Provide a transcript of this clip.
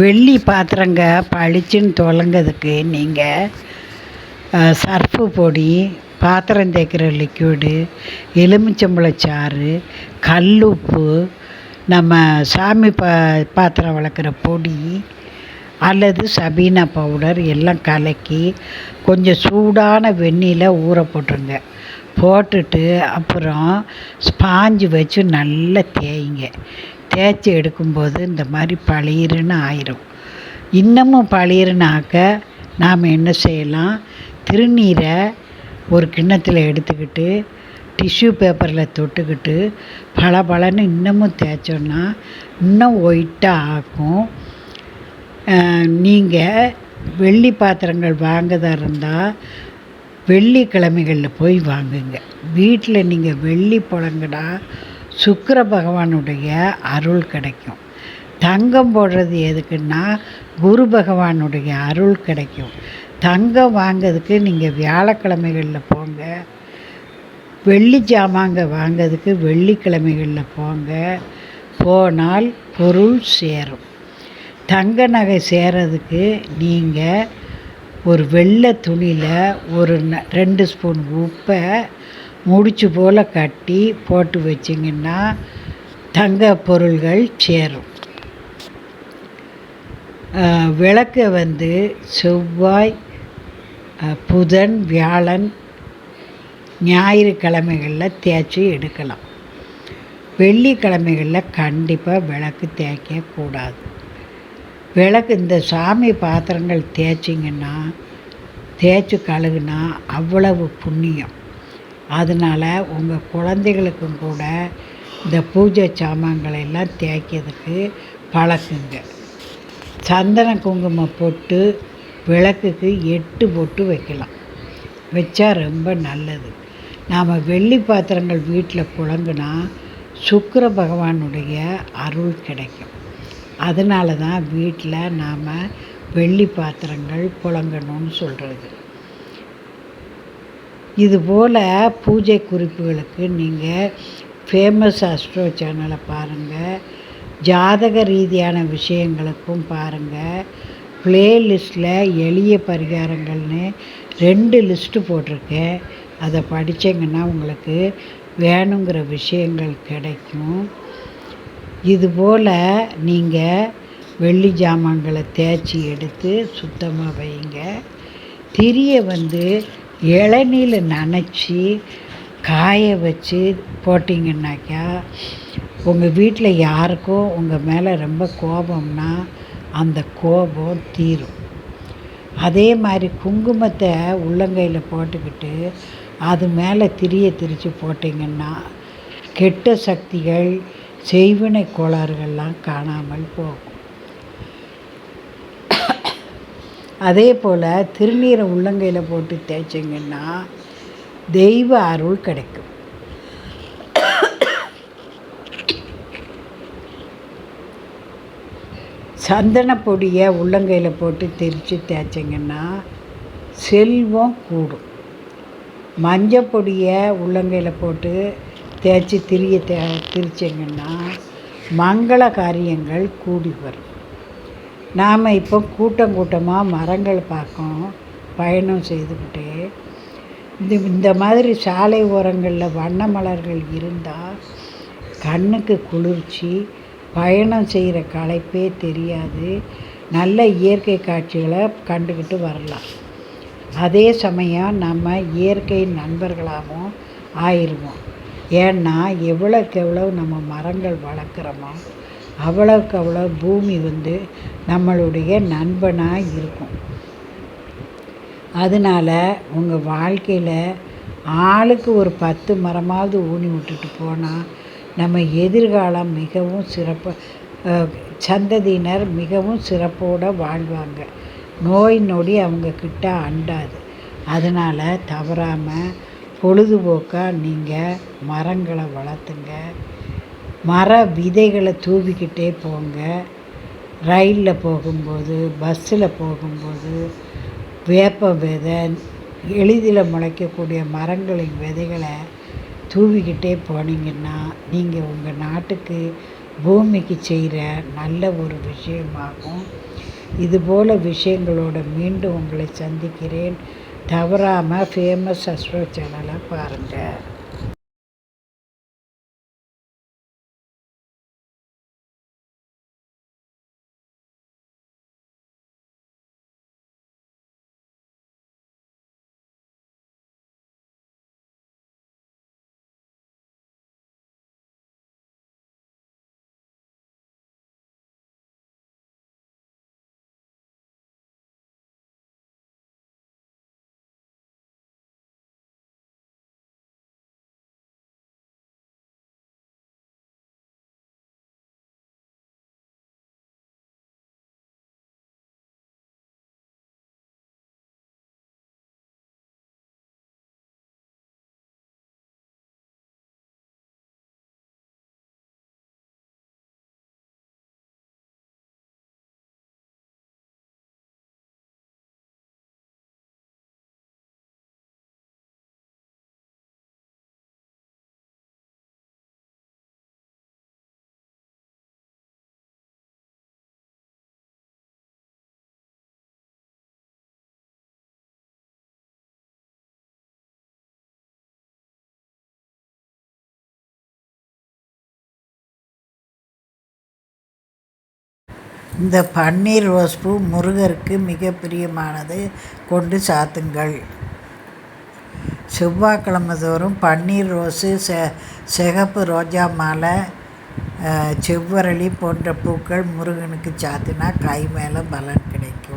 வெள்ளி பாத்திரங்க பளிச்சுன்னு துலங்கிறதுக்கு நீங்கள் சர்ஃபு பொடி பாத்திரம் தேய்க்கிற லிக்விடு எலுமிச்சம்பழச்சாறு கல் உப்பு நம்ம சாமி பா பாத்திரம் விளக்குற பொடி அல்லது சபீனா பவுடர் எல்லாம் கலக்கி கொஞ்சம் சூடான வெந்நீரில் ஊற போட்டுருங்க. போட்டுட்டு அப்புறம் ஸ்பாஞ்சு வச்சு நல்லா தேய்ங்க. தேய்ச்சி எடுக்கும்போது இந்த மாதிரி பளீருன்னு ஆயிரும். இன்னமும் பளீருன்னு நாம் என்ன செய்யலாம்? திருநீரை ஒரு கிண்ணத்தில் எடுத்துக்கிட்டு டிஷ்யூ பேப்பரில் தொட்டுக்கிட்டு பளபளன்னு இன்னமும் தேய்ச்சோன்னா இன்னும் ஒயிட்டாக ஆக்கும் நீங்கள் வெள்ளி பாத்திரங்கள் வாங்குதா இருந்தால் வெள்ளிக்கிழமைகளில் போய் வாங்குங்க. வீட்டில் நீங்கள் வெள்ளி புழங்குனா சுக்கர பகவானுடைய அருள் கிடைக்கும். தங்கம் போடுறது எதுக்குன்னா குரு பகவானுடைய அருள் கிடைக்கும். தங்கம் வாங்கிறதுக்கு நீங்கள் வியாழக்கிழமைகளில் போங்க. வெள்ளி ஜாமாங்க வாங்கிறதுக்கு வெள்ளிக்கிழமைகளில் போங்க. போனால் பொருள் சேரும். தங்க நகை சேரதுக்கு நீங்கள் ஒரு வெள்ளை துணியில் ஒரு ந ரெண்டு ஸ்பூன் உப்பை முடிச்சு போல் கட்டி போட்டு வச்சிங்கன்னா தங்க பொருள்கள் சேரும். விளக்கை வந்து செவ்வாய் புதன் வியாழன் ஞாயிற்றுக்கிழமைகளில் தேய்ச்சி எடுக்கலாம். வெள்ளிக்கிழமைகளில் கண்டிப்பாக விளக்கு தேய்க்கக்கூடாது விளக்கு இந்த சாமி பாத்திரங்கள் தேய்ச்சிங்கன்னா தேய்ச்சி கழுகுனா அவ்வளவு புண்ணியம். அதனால் உங்கள் குழந்தைகளுக்கும் கூட இந்த பூஜை சாமான்களை எல்லாம் தேய்க்கிறதுக்கு பழக்குங்க. சந்தன குங்குமம் போட்டு விளக்குக்கு எட்டு பொட்டு வைக்கலாம். வச்சா ரொம்ப நல்லது. நாம் வெள்ளி பாத்திரங்கள் வீட்டில் புழங்குனா சுக்கர பகவானுடைய அருள் கிடைக்கும். அதனால தான் வீட்டில் நாம் வெள்ளி பாத்திரங்கள் புழங்கணும்னு சொல்கிறது இதுபோல் பூஜை குறிப்புகளுக்கு நீங்கள் ஃபேமஸ் அஸ்ட்ரோ சேனலை பாருங்கள் ஜாதக ரீதியான விஷயங்களுக்கும் பாருங்கள் ப்ளேலிஸ்ட்டில் எளிய பரிகாரங்கள்னு ரெண்டு லிஸ்ட்டு போட்டிருக்கேன். அதை படித்தீங்கன்னா உங்களுக்கு வேணுங்கிற விஷயங்கள் கிடைக்கும். இதுபோல் நீங்கள் வெள்ளி ஜாமான்களை தேய்ச்சி எடுத்து சுத்தமாக வைங்க. திரியை வந்து இளநீல நனைச்சி காய வச்சு போட்டிங்கன்னாக்கா உங்கள் வீட்டில் யாருக்கும் உங்கள் மேலே ரொம்ப கோபம்னா அந்த கோபம் தீரும். அதே மாதிரி குங்குமத்தை உள்ளங்கையில் போட்டுக்கிட்டு அது மேலே திரியை திரித்து போட்டிங்கன்னா கெட்ட சக்திகள் செய்வினை கோளாறுகள்லாம் காணாமல் போகும். அதே போல் திருநீரை உள்ளங்கையில் போட்டு தேய்ச்சிங்கன்னா தெய்வ அருள் கிடைக்கும். சந்தன பொடியை உள்ளங்கையில் போட்டு திரித்து தேய்ச்சிங்கன்னா செல்வம் கூடும். மஞ்சள் பொடியை உள்ளங்கையில் போட்டு தேய்ச்சி திரிய தே திரிச்சிங்கன்னா மங்கள காரியங்கள் கூடி வரும். நாம் இப்போ கூட்டம் கூட்டமாக மரங்கள் பார்க்கோம் பயணம் செய்துக்கிட்டு இந்த இந்த மாதிரி சாலை ஓரங்களில் வண்ண மலர்கள் இருந்தால் கண்ணுக்கு குளிர்ச்சி பயணம் செய்கிற களைப்பே தெரியாது நல்ல இயற்கை காட்சிகளை கண்டுக்கிட்டு வரலாம். அதே சமயம் நம்ம இயற்கை நண்பர்களாகவும் ஆயிடுவோம் ஏன்னா எவ்வளோக்கு எவ்வளோ நம்ம மரங்கள் வளர்க்குறோமோ அவ்வளோக்கு அவ்வளோ பூமி வந்து நம்மளுடைய நண்பனாக இருக்கும். அதனால் உங்கள் வாழ்க்கையில் ஆளுக்கு ஒரு பத்து மரமாவது ஊனி விட்டுட்டு போனால் நம்ம எதிர்காலம் மிகவும் சிறப்பு சந்ததியினர் மிகவும் சிறப்போடு வாழ்வாங்க. நோய் நொடி அவங்கக்கிட்ட அண்டாது. அதனால் தவறாமல் பொழுதுபோக்காக நீங்கள் மரங்களை வளர்த்துங்க. மர விதைகளை தூவிக்கிட்டே போங்க. ரயிலில் போகும்போது பஸ்ஸில் போகும்போது வேப்ப விதை எளிதில் முளைக்கக்கூடிய மரங்களின் விதைகளை தூவிக்கிட்டே போனீங்கன்னா நீங்கள் உங்கள் நாட்டுக்கு பூமிக்கு செய்கிற நல்ல ஒரு விஷயமாகும். இதுபோல் விஷயங்களோட மீண்டும் உங்களை சந்திக்கிறேன். தவறாமல் ஃபேமஸ் அஸ்ட்ரோ சேனலை பாருங்கள் இந்த பன்னீர் ரோஸ் பூ முருகருக்கு மிக பிரியமானது. கொண்டு சாத்துங்கள். செவ்வாய்க்கிழமை தோறும் பன்னீர் ரோஸு செ சிகப்பு ரோஜா மாலை செவ்வரளி போன்ற பூக்கள் முருகனுக்கு சாத்தினா கை மேலே பலன் கிடைக்கும்.